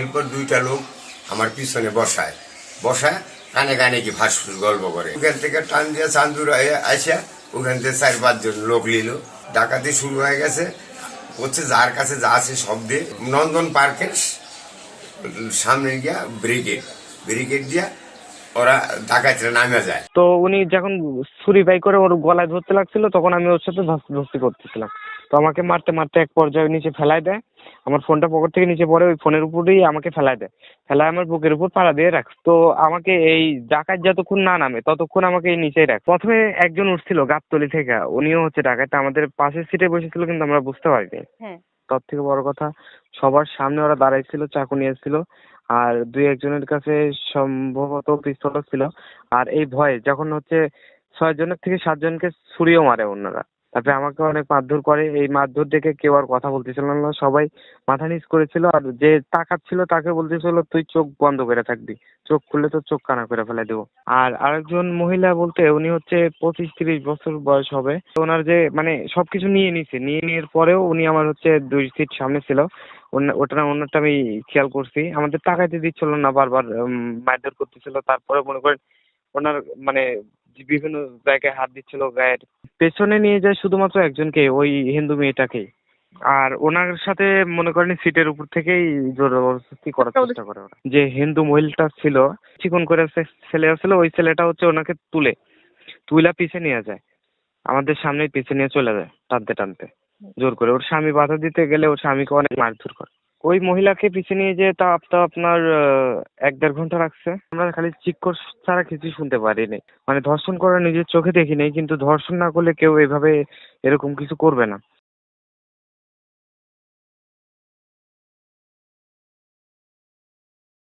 এরপর দুইটা লোক আমার পিছনে বসায়। বসায় কানে কানে কি ভাসফুস গল্প করে। ওখান থেকে টান দিয়ে চান্দুর আসা ওখান থেকে চার পাঁচজন লোক নিল। ডাকাতি শুরু হয়ে গেছে। হচ্ছে যার কাছে যা আছে সব দিয়ে নন্দন পার্কের সামনে গিয়া ব্রিগেড। ব্রিগেড দিয়া ওরা ডাকাতিরা নামে যায়। তো উনি যখন ছুরি বাই করে ওর গলায় ধরতে লাগছিল তখন আমি ওর সাথে ধস্তি করতেছিলাম। তো আমাকে মারতে মারতে এক পর্যায়ে নিচে ফেলায় দেয়। আমার ফোনটা পকেট থেকে নিচে পড়ে ওই ফোনের উপরেই আমাকে ফেলায় দেয়। ফেলায় আমার বুকের উপর পাড়া দিয়ে রাখ। তো আমাকে এই ডাকাত যতক্ষণ না নামে ততক্ষণ আমাকে এই নিচেই রাখ। প্রথমে একজন উঠছিল গাবতলি থেকে উনিও হচ্ছে ডাকাত। আমাদের পাশের সিটে বসেছিল কিন্তু আমরা বুঝতে পারিনি। হ্যাঁ। তার থেকে বড় কথা সবার সামনে ওরা দাঁড়াইছিল চাকু নিয়ে এসেছিল। আর দুই একজনের কাছে সম্ভবত পিস্তলও ছিল। আর এই ভয়ে যখন হচ্ছে ছয়জনের থেকে সাতজনকে ছুরিও মারে ওনারা তারপরে আমাকে অনেক মারধর করে। এই মারধর দেখে কেউ আর কথা বলতেছিল না। সবাই মাথা নিচ করেছিল আর যে তাকাচ্ছিল তাকে বলতেছিল, তুই চোখ বন্ধ করে থাকবি। চোখ খুললে তোর চোখ কানা করে ফেলে দেবো। আর আরেকজন মহিলা বলতে উনি হচ্ছে পঁচিশ তিরিশ বছর বয়স হবে। ওনার যে মানে সবকিছু নিয়ে নিছে। নিয়ে নেওয়ার পরেও উনি আমার হচ্ছে দুই সিট সামনে ছিল। ওটা ওনারটা আমি খেয়াল করছি। আমাদের তাকাইতে দিচ্ছিল না বারবার মারধর করতেছিল। তারপরে মনে করেন ওনার মানে বিভিন্ন জায়গায় হাত দিচ্ছিল গায়ের পেছনে নিয়ে যায় শুধুমাত্র একজনকে ওই হিন্দু মেয়েটাকে। আর ওনার সাথে মনে করেন সিটের উপর থেকেই জবরদস্তি করার চেষ্টা করে ওরা। যে হিন্দু মহিলাটা ছিল চিকন করে ছেলে ছিল ওই ছেলেটা হচ্ছে ওনাকে তুলে তুইলা পিছে নিয়ে যায়। আমাদের সামনেই পিছে নিয়ে চলে যায় টানতে টানতে। জোর করে। ওর স্বামী বাধা দিতে গেলে ওর স্বামীকে অনেক মারধর করে। ওই মহিলাকে পিছে নিয়ে যেয়ে তা তা আপনার এক দেড় ঘণ্টা রাখছে। আমরা খালি চিৎকর ছাড়া কিছু শুনতে পারিনি। মানে ধর্ষণ করা নিজের চোখে দেখিনি, কিন্তু ধর্ষণ না করলে কেউ এভাবে এরকম কিছু করবে না।